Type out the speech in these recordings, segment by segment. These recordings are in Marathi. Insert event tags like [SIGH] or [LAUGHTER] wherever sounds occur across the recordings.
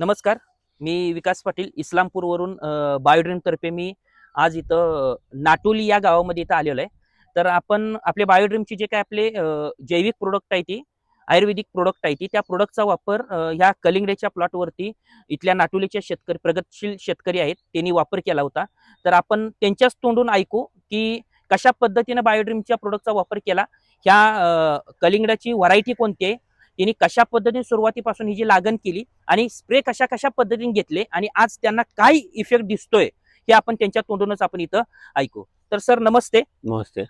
नमस्कार मी विकास पाटील. इस्लामपूरवरून बायोड्रीमतर्फे मी आज इथं नाटोली या गावामध्ये इथं आलेलो आहे. तर आपण आपले बायोड्रीमचे जे काय आपले जैविक प्रोडक्ट आहे ती आयुर्वेदिक प्रोडक्ट आहे ती त्या प्रोडक्टचा वापर ह्या कलिंगडेच्या प्लॉटवरती इथल्या नाटोलीच्या शेतकरी प्रगतशील शेतकरी आहेत त्यांनी वापर केला होता. तर आपण त्यांच्याच तोंडून ऐकू की कशा पद्धतीनं बायोड्रीमच्या प्रोडक्टचा वापर केला. ह्या कलिंगडाची व्हरायटी कोणती आहे? त्यांनी कशा पद्धतीने सुरुवातीपासून ही जी लागण केली आणि स्प्रे कशा कशा पद्धतीने घेतले आणि आज त्यांना काय इफेक्ट दिसतोय हे आपण त्यांच्या तोंडूनच आपण इथं ऐकू. तर सर नमस्ते. नमस्ते.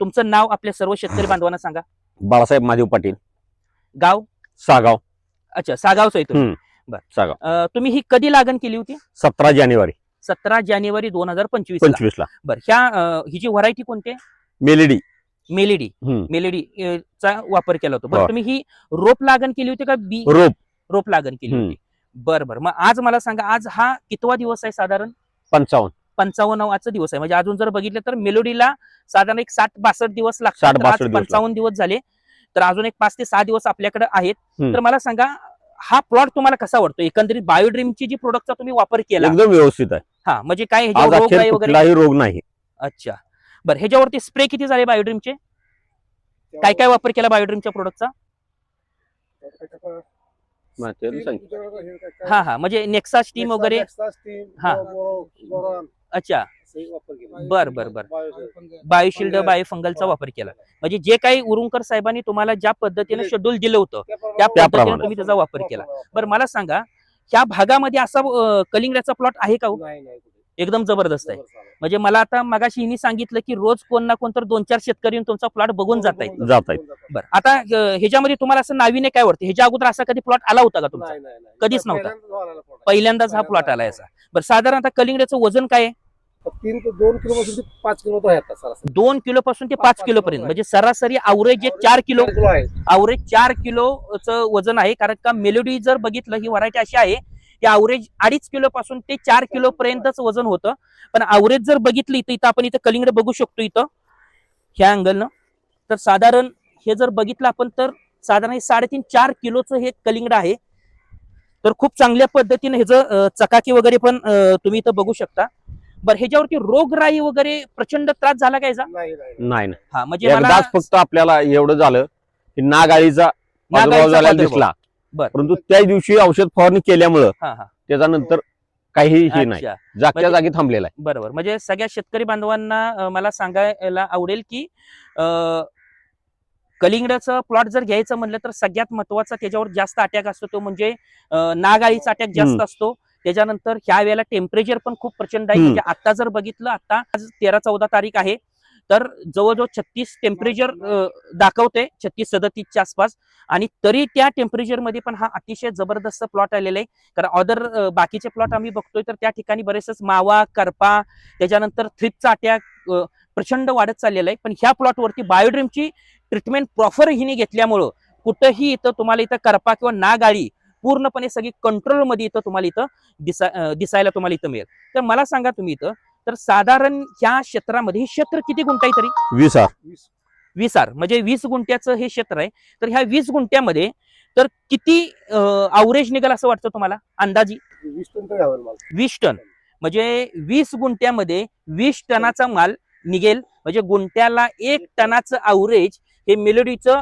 तुमचं नाव आपल्या सर्व शेतकरी बांधवांना सांगा. बाळासाहेब महादेव पाटील. गाव? सागाव. अच्छा सागावचं आहे तुम्ही. हम्म. सागाव. तुम्ही ही कधी लागण केली होती? सतरा जानेवारी. सतरा जानेवारी दोन हजार पंचवीस पंचवीस ला बरं ह्या ही जी व्हरायटी कोणती आहे? मेलेडी. मेलेडी. मेलेडी चा वापर केला होता. बरं. तुम्ही ही रोप लागण केली होती का? बी रोप. रोप लागण केली. होती. बरं बरं. मग आज मला सांगा आज हा कितवा दिवस आहे साधारण? पंचावन्न. पंचावन्नवाचा दिवस आहे. म्हणजे अजून जर बघितलं तर मेलोडीला साधारण एक साठ बासष्ट दिवस लागतात. पंचावन्न दिवस झाले. तर अजून एक पाच ते सहा दिवस आपल्याकडे आहेत. तर मला सांगा हा प्लॉट तुम्हाला कसा वाटतो? एकंदरीत बायोड्रीमची जी प्रोडक्टचा तुम्ही वापर केला. एकदम व्यवस्थित आहे. हा म्हणजे काय रोग नाही. अच्छा. बरं ह्याच्यावरती स्प्रे किती झाले बायोड्रीमचे? काय काय वापर केला बायोड्रीमच्या प्रोडक्टचा हा हा. म्हणजे नेक्सा स्टीम वगैरे? हा. अच्छा. बर बर बर. बायोशिल्ड बायोफंगलचा वापर केला. म्हणजे जे काही उरुंकर साहेबांनी तुम्हाला ज्या पद्धतीने शेड्यूल दिलं होतं त्या पद्धतीने त्याप्रमाणे. तुम्ही त्याचा वापर केला. बरं मला सांगा ह्या भागामध्ये असा कलिंगड्याचा प्लॉट आहे का हो? एकदम जबरदस्त आहे. म्हणजे मला आता मगाशी हिनी सांगितलं की रोज कोण ना कोण तर दोन चार शेतकरी येऊन तुमचा प्लॉट बघून जात आहेत जात आहेत. बरं आता अं, ह्याच्यामध्ये तुम्हाला असं नाविन्य काय वाटतं? ह्याच्या अगोदर असा कधी प्लॉट आला होता का तुमचा? कधीच नव्हता. पहिल्यांदाच हा प्लॉट आला याचा बरं साधारण आता कलिंगड्याचं वजन काय आहे? तीन ते दोन किलो पासून ते पाच किलो आहे आता सरासरी. दोन किलो पासून ते पाच- किलो किलो पर्यंत. म्हणजे सरासरी आवरेज एक चार किलो किलो आहे. आवरेज चार किलोचं वजन आहे. कारण का मेलोडी जर बघितलं ही व्हरायटी अशी आहे की आवरेज अडीच किलो पासून ते चार किलो पर्यंतच वजन होतं. पण आवरेज जर बघितलं इथं इथं आपण इथं कलिंगड बघू शकतो इथं. ह्या अँगलनं तर साधारण हे जर बघितलं आपण तर साधारण हे साडेतीन चार किलोचं हे कलिंगड आहे. तर खूप चांगल्या पद्धतीने ह्याचं चकाकी वगैरे पण तुम्ही इथं बघू शकता. बरं ह्याच्यावरती रोगराई वगैरे प्रचंड त्रास झाला का याचा नाही नाही नाही. नाही. हा म्हणजे फक्त आपल्याला एवढं झालं की नागाळीचा. दिसला. परंतु त्याच दिवशी औषध फवारणी केल्यामुळं त्याच्यानंतर काही हे नाही. जागच्या म्हणजे- जागी थांबलेला आहे. बरोबर. म्हणजे सगळ्या शेतकरी बांधवांना मला सांगायला आवडेल की कलिंगडाचं प्लॉट जर घ्यायचं म्हणलं तर सगळ्यात महत्त्वाचा त्याच्यावर जास्त अटॅक असतो तो म्हणजे नागाळीचा अटॅक जास्त. असतो. त्याच्यानंतर ह्या वेळेला टेम्परेचर पण खूप प्रचंड आहे. म्हणजे आता जर बघितलं आता आज तेरा चौदा तारीख आहे. तर जवळजवळ छत्तीस टेम्परेचर दाखवते छत्तीस सदतीसच्या आसपास. आणि तरी त्या टेम्परेचरमध्ये पण हा अतिशय जबरदस्त प्लॉट आलेला आहे. कारण अदर बाकीचे प्लॉट आम्ही बघतोय तर त्या ठिकाणी बरेचसे मावा करपा त्याच्यानंतर थ्रिपचा अटॅक प्रचंड वाढत चाललेला आहे. पण ह्या प्लॉटवरती बायोड्रीमची ट्रीटमेंट प्रॉपर हिने घेतल्यामुळं कुठंही इथं तुम्हाला इथं करपा किंवा नागाळी पूर्णपणे सगळी कंट्रोलमध्ये इथं तुम्हाला इथं दिसा दिसायला तुम्हाला इथं मिळेल. तर मला सांगा तुम्ही इथं तर साधारण ह्या क्षेत्रामध्ये हे क्षेत्र किती गुंठ आहे तरी? विसा वीस. आर. म्हणजे वीस गुंठ्याचं हे क्षेत्र आहे. तर ह्या वीस गुंठ्यामध्ये तर किती अवरेज निघाल असं वाटतं तुम्हाला? अंदाजी? वीस टन तर घ्यावं मला. वीस टन. म्हणजे वीस गुंठ्यामध्ये वीस टनाचा माल निघेल. म्हणजे गुंठ्याला एक टनाचं अवरेज हे मेलोडीचं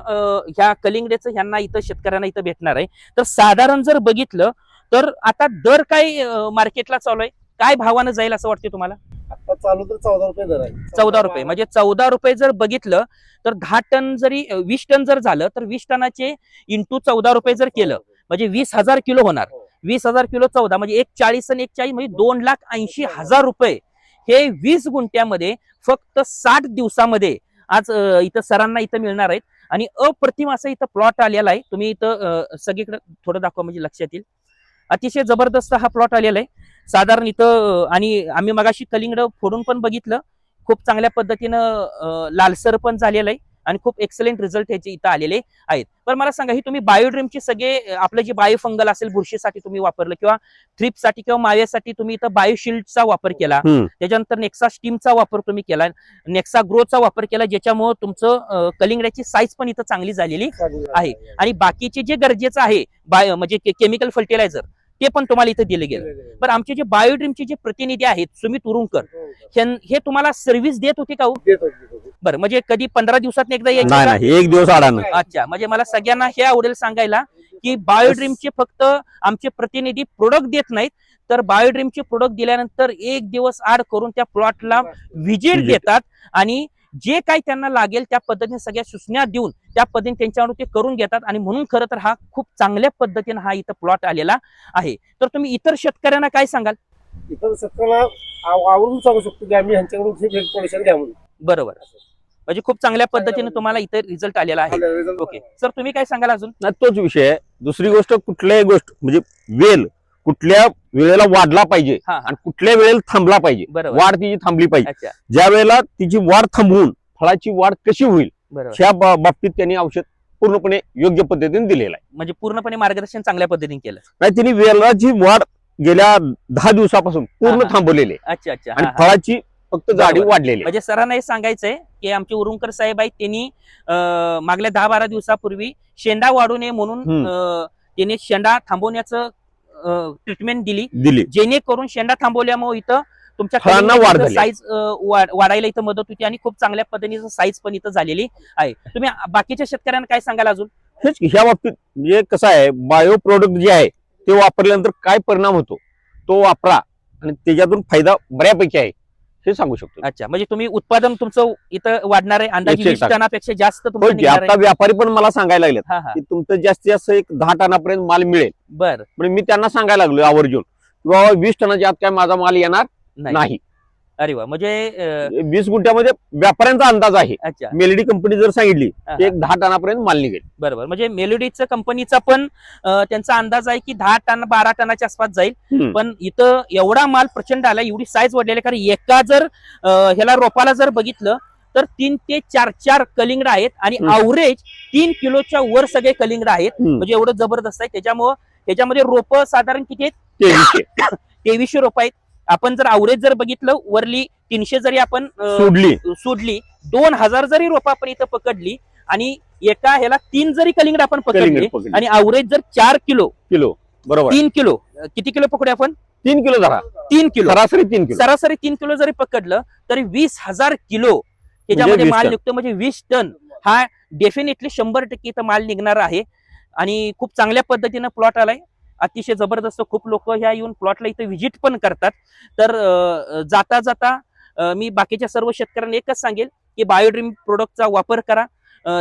ह्या कलिंगड्याचं ह्यांना इथं शेतकऱ्यांना इथं भेटणार आहे. तर साधारण जर बघितलं तर आता दर काय मार्केटला चालू आहे? काय भावानं जाईल असं वाटतं तुम्हाला? आता चालू तर चौदा रुपये दर आहे. चौदा रुपये. म्हणजे चौदा रुपये जर बघितलं तर दहा टन जरी वीस टन जर झालं तर वीस टनाचे इंटू चौदा रुपये जर केलं म्हणजे वीस हजार किलो होणार. हो. वीस हजार किलो चौदा म्हणजे एक चाळीस आणि एक चाळीस म्हणजे दोन लाख ऐंशी हजार रुपये. हे वीस गुंठ्यामध्ये फक्त साठ दिवसामध्ये आज इथं सरांना इथं मिळणार आहेत. आणि अप्रतिम असं इथं प्लॉट आलेला आहे. तुम्ही इथं सगळीकडे थोडं दाखवा म्हणजे लक्षात येईल. अतिशय जबरदस्त हा प्लॉट आलेला आहे. साधारण इथं आणि आम्ही मगाशी कलिंगड फोडून पण बघितलं. खूप चांगल्या पद्धतीनं लालसर पण झालेलं आहे आणि खूप एक्सलेंट रिझल्ट ह्याचे इथं आलेले आहेत. पण मला सांगा ही तुम्ही बायोड्रीमचे सगळे आपलं जे बायोफंगल असेल बुरशीसाठी तुम्ही वापरलं किंवा थ्रिपसाठी किंवा माव्यासाठी तुम्ही इथं बायोशिल्डचा वापर केला. त्याच्यानंतर नेक्सा स्टीमचा वापर तुम्ही केला. नेक्सा ग्रोचा वापर केला ज्याच्यामुळे तुमचं कलिंगड्याची साईज पण इथं चांगली झालेली आहे. आणि बाकीचे जे गरजेचं आहे बाय म्हणजे केमिकल फर्टिलायझर ते पण तुम्हाला इथं दिले गेलं. बरं आमचे जे बायोड्रीमचे जे प्रतिनिधी आहेत सुमित उरुंकर ह्यां- हे तुम्हाला सर्व्हिस देत होते का हो? बरं म्हणजे कधी पंधरा दिवसात एकदा यायचे एक दिवस आडानं अच्छा म्हणजे मला सगळ्यांना हे आवडेल सांगायला की बायोड्रीमचे फक्त आमचे प्रतिनिधी प्रोडक्ट देत नाहीत तर बायोड्रीमचे प्रोडक्ट दिल्यानंतर एक दिवस आड करून त्या प्लॉटला व्हिजिट. देतात आणि जे काही त्यांना लागेल त्या पद्धतीने सगळ्या सूचना देऊन त्या पद्धतीने त्यांच्यावर ते करून घेतात. आणि म्हणून खरं तर हा खूप चांगल्या पद्धतीने हा इथं प्लॉट आलेला आहे. तर तुम्ही इतर शेतकऱ्यांना काय सांगाल? इतर शेतकऱ्याला आव- आवर्जून सांगू शकतो की आम्ही ह्यांच्याकडून घ्या म्हणून बरोबर. म्हणजे खूप चांगल्या पद्धतीने तुम्हाला इथं रिझल्ट आलेला आहे. ओके सर तुम्ही काय सांगाल अजून? तोच विषय आहे. दुसरी गोष्ट कुठल्याही गोष्ट म्हणजे वेल कुठल्या वेळेला वाढला पाहिजे हा हा. आणि कुठल्या वेळेला थांबला पाहिजे. बरोबर. वाढ तिची थांबली पाहिजे. अच्छा. ज्या वेळेला तिची वाढ थांबवून फळाची वाढ कशी होईल बरोबर. ह्या बा- बाबतीत त्यांनी औषध पूर्णपणे योग्य पद्धतीने दिलेलं आहे. म्हणजे पूर्णपणे मार्गदर्शन चांगल्या पद्धतीने केलं. नाही तिने वेलाची वाढ गेल्या दहा दिवसापासून पूर्ण हा. थांबवलेली आहे. अच्छा अच्छा. आणि हा. फळाची फक्त जाडी बरोबर. वाढलेली आहे. म्हणजे सरांना हे सांगायचंय की आमचे उरुंकर साहेब आहेत त्यांनी अं, मागल्या दहा बारा दिवसापूर्वी शेंडा वाढू नये म्हणून हम्म. अं, त्यांनी शेंडा थांबवण्याचं ट्रीटमेंट दिली. दिली. जेणेकरून शेंडा थांबवल्यामुळे इथं तुमच्या. साईज वाढायला इथं मदत होती आणि खूप चांगल्या पद्धतीचं साईज पण इथं झालेली आहे. तुम्ही बाकीच्या शेतकऱ्यांना काय सांगाल अजून? हेच ह्या बाबतीत म्हणजे कसं आहे बायो प्रोडक्ट जे आहे ते वापरल्यानंतर काय परिणाम होतो? तो वापरा आणि त्याच्यातून फायदा बऱ्यापैकी आहे हे सांगू शकतो. अच्छा म्हणजे तुम्ही उत्पादन तुमचं इथं वाढणार आहे अंदाजे. टनापेक्षा जास्त आता व्यापारी पण मला सांगायला की तुमचं जास्तीत जास्त एक दहा टनापर्यंत माल मिळेल. बर पण मी त्यांना सांगायला लागलो आवर्जून की बाबा वीस टनाच्या आत काय माझा माल येणार नाही नाही अरे वा म्हणजे वीस गुंठ्यामध्ये व्यापाऱ्यांचा अंदाज आहे अच्छा मेलडी कंपनी जर सांगितली. एक दहा टनापर्यंत माल निघेल बरोबर म्हणजे मेलोडीचं कंपनीचा पण त्यांचा अंदाज आहे की दहा टन बारा टनाच्या आसपास जाईल. पण इथं एवढा माल प्रचंड आला एवढी साईज वाढलेली. कारण एका जर ह्याला रोपाला जर बघितलं तर तीन ते चार चार कलिंगड आहेत आणि. अवरेज तीन किलोच्या वर सगळे कलिंगड आहेत. म्हणजे एवढं जबरदस्त आहे त्याच्यामुळं ह्याच्यामध्ये रोप साधारण किती आहेत? तेवीसशे. [COUGHS] तेवीसशे रोप आहेत. आपण जर अवरेज जर बघितलं वरली तीनशे जरी आपण सोडली. सोडली दोन हजार जरी रोप आपण इथं पकडली आणि एका ह्याला तीन जरी कलिंगड आपण पकडली. आणि अवरेज जर चार किलो किलो. बरोबर. तीन किलो किती किलो पकडू आपण? तीन किलो धरा. तीन किलो. सरासरी तीन किलो. सरासरी तीन किलो जरी पकडलं तरी वीस हजार किलो त्याच्यामध्ये 20 माल टन. निघतो. म्हणजे वीस टन हा डेफिनेटली शंभर टक्के इथं माल निघणार आहे. आणि खूप चांगल्या पद्धतीनं प्लॉट आलाय. अतिशय जबरदस्त खूप लोक ह्या येऊन प्लॉटला इथं व्हिजिट पण करतात. तर जाता जाता मी बाकीच्या सर्व शेतकऱ्यांना एकच सांगेल की बायोड्रीम प्रोडक्टचा वापर करा.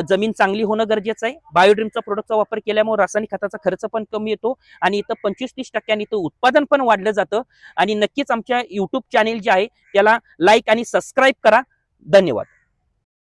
जमीन चांगली होणं गरजेचं आहे. बायोड्रीमचा प्रोडक्टचा वापर केल्यामुळे रासायनिक खताचा खर्च पण कमी येतो आणि इथं पंचवीस तीस टक्क्यांनी इथं उत्पादन पण वाढलं जातं. आणि नक्कीच आमच्या युट्यूब चॅनेल जे आहे त्याला लाईक आणि सबस्क्राईब करा. धन्यवाद.